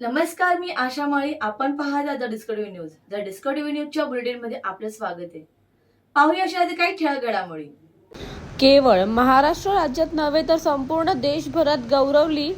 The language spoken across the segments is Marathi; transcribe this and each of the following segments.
नमस्कार मी आशा माळी. आपण पाहता the Discovery News. The Discovery न्यूजच्या बुलेटिनमध्ये आपलं स्वागत आहे. पाहूया अशा काही ठळक घडामोडी केवळ महाराष्ट्र राज्यात नव्हे तर संपूर्ण देशभरात गौरवली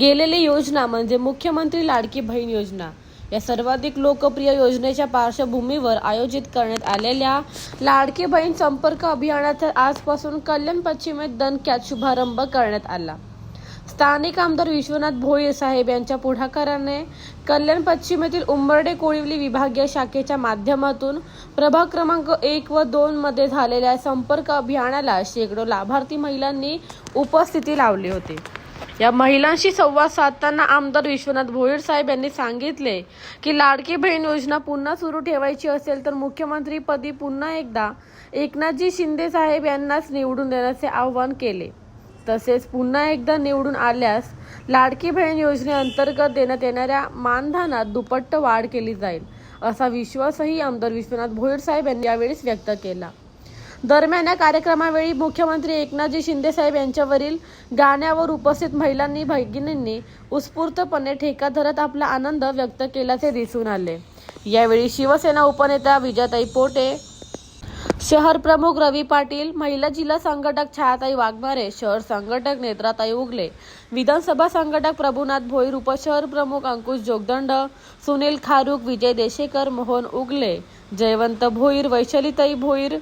गेलेली योजना म्हणजे मुख्यमंत्री लाडकी बहीण योजना. या सर्वाधिक लोकप्रिय योजनेच्या पार्श्वभूमीवर आयोजित करण्यात आलेल्या लाडकी बहीण संपर्क अभियानाचा आजपासून कल्याण पश्चिमेत दणक्यात शुभारंभ करण्यात आला. स्थानिक आमदार विश्वनाथ भोये साहेब यांच्या पुढाकाराने कल्याण पश्चिमेतील उंबर्डे कोळिवली विभागीय शाखेच्या माध्यमातून प्रभाग क्रमांक एक व दोन मध्ये झालेल्या संपर्क अभियानाला शेकडो लाभार्थी महिलांनी उपस्थिती लावली होती. या महिलांशी संवाद साधताना आमदार विश्वनाथ भोईर साहेब यांनी सांगितले की लाडकी बहीण योजना पुन्हा सुरू ठेवायची असेल तर मुख्यमंत्रीपदी पुन्हा एकदा एकनाथजी शिंदे साहेब यांनाच निवडून देण्याचे आवाहन केले. तसेच पुन्हा एकदा निवडून आल्यास लाडकी बहीण योजनेअंतर्गत देण्यात येणाऱ्या मानधनात दुपट्ट वाढ केली जाईल असा विश्वासही आमदार विश्वनाथ भोईर साहेब यांनी यावेळी व्यक्त केला. दरम्यान या कार्यक्रमावेळी मुख्यमंत्री एकनाथजी शिंदे साहेब यांच्यावरील गाण्यावर उपस्थित महिलांनी भगिनींनी उत्स्फूर्तपणे ठेका धरत आपला आनंद व्यक्त केल्याचे दिसून आले. यावेळी शिवसेना उपनेता विजयाताई पोटे शहर प्रमुख रवी पाटील महिला जिल्हा संघटक छायाताई वाघमारे शहर संघटक नेत्राताई उगले विधानसभा संघटक प्रभुनाथ भोईर उपशहर प्रमुख अंकुश जोगदंड सुनील खारुक विजय देशेकर मोहन उगले जयवंत भोईर वैशालीताई भोईर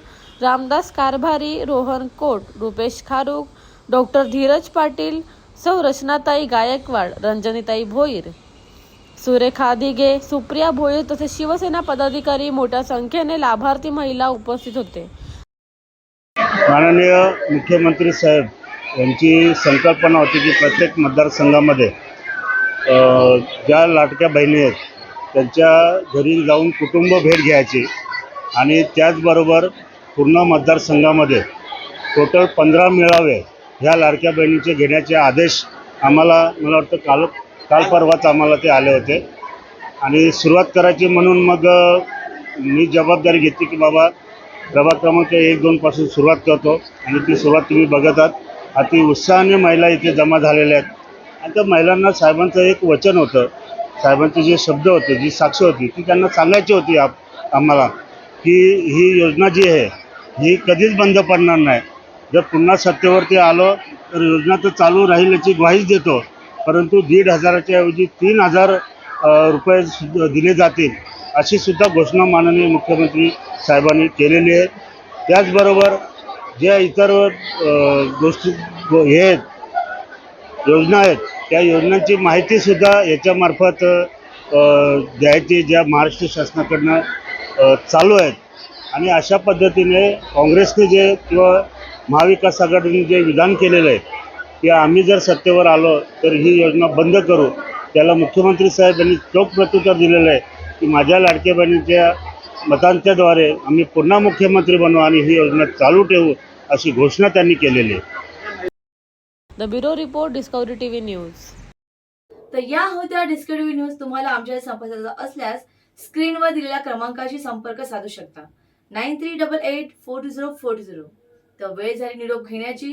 रामदास कारभारी रोहन कोट रुपेश खारुक डॉक्टर धीरज पाटील सौ रचनाताई गायकवाड रंजनीताई भोईर. सुरेखा दिगे सुप्रिया भोईर तसेच शिवसेना पदाधिकारी मोठ्या संख्येने लाभार्थी महिला उपस्थित होते. माननीय मुख्यमंत्री साहेब यांची संकल्पना होती की प्रत्येक मतदारसंघामध्ये ज्या लाटक्या बहिणी आहेत त्यांच्या घरी जाऊन कुटुंब भेट घ्यायची आणि त्याचबरोबर पूर्ण मतदारसंघामध्ये टोटल पंधरा मेळावे ह्या लाडक्या बहिणीचे घेण्याचे आदेश आम्हाला मला वाटतं काल काल परवाच आम्हाला ते आले होते. आणि सुरुवात करायची म्हणून मग मी जबाबदारी घेतली की बाबा प्रभाग क्रमांक एक दोनपासून सुरुवात करतो. आणि ती सुरुवात तुम्ही बघत आहात अति उत्साहाने महिला इथे जमा झालेल्या आहेत. आणि त्या महिलांना साहेबांचं एक वचन होतं. साहेबांचे जे शब्द होते जी साक्ष होती ती त्यांना सांगायची होती आप आम्हाला की ही योजना जी आहे ही कधीच बंद पडणार नाही. जर पुन्हा सत्तेवरती आलो तर योजना तर चालू राहील याची ग्वाहीच देतो. परंतु दीड हजाराच्या ऐवजी तीन हजार रुपये सुद्धा दिले जातील अशी सुद्धा घोषणा माननीय मुख्यमंत्री साहेबांनी केलेली आहे. त्याचबरोबर ज्या इतर गोष्टी हे आहेत योजना आहेत त्या योजनांची माहितीसुद्धा याच्यामार्फत द्यायची ज्या महाराष्ट्र शासनाकडनं चालू आहेत. आणि अशा पद्धतीने काँग्रेसने जे किंवा महाविकास आघाडीने जे विधान केलेलं आहे की आम्ही जर सत्तेवर आलो तर ही योजना बंद करू. त्याला मुख्यमंत्री साहेब यांनी चोख प्रत्युत्तर दिलेलं आहे की माझ्या लाडक्या बहिणीच्या मतांच्याद्वारे आम्ही पुन्हा मुख्यमंत्री बनवू आणि ही योजना चालू ठेवू अशी घोषणा त्यांनी केलेली आहे. The bureau report Discovery TV News. तर या होत्या डिस्कवरी न्यूज तुम्हाला आमच्या संपर्काचा असल्यास स्क्रीनवर दिलेल्या क्रमांकाशी संपर्क साधू शकता. Nine three double eight four two zero four two zero. तर वेळ झाली निरोप घेण्याची.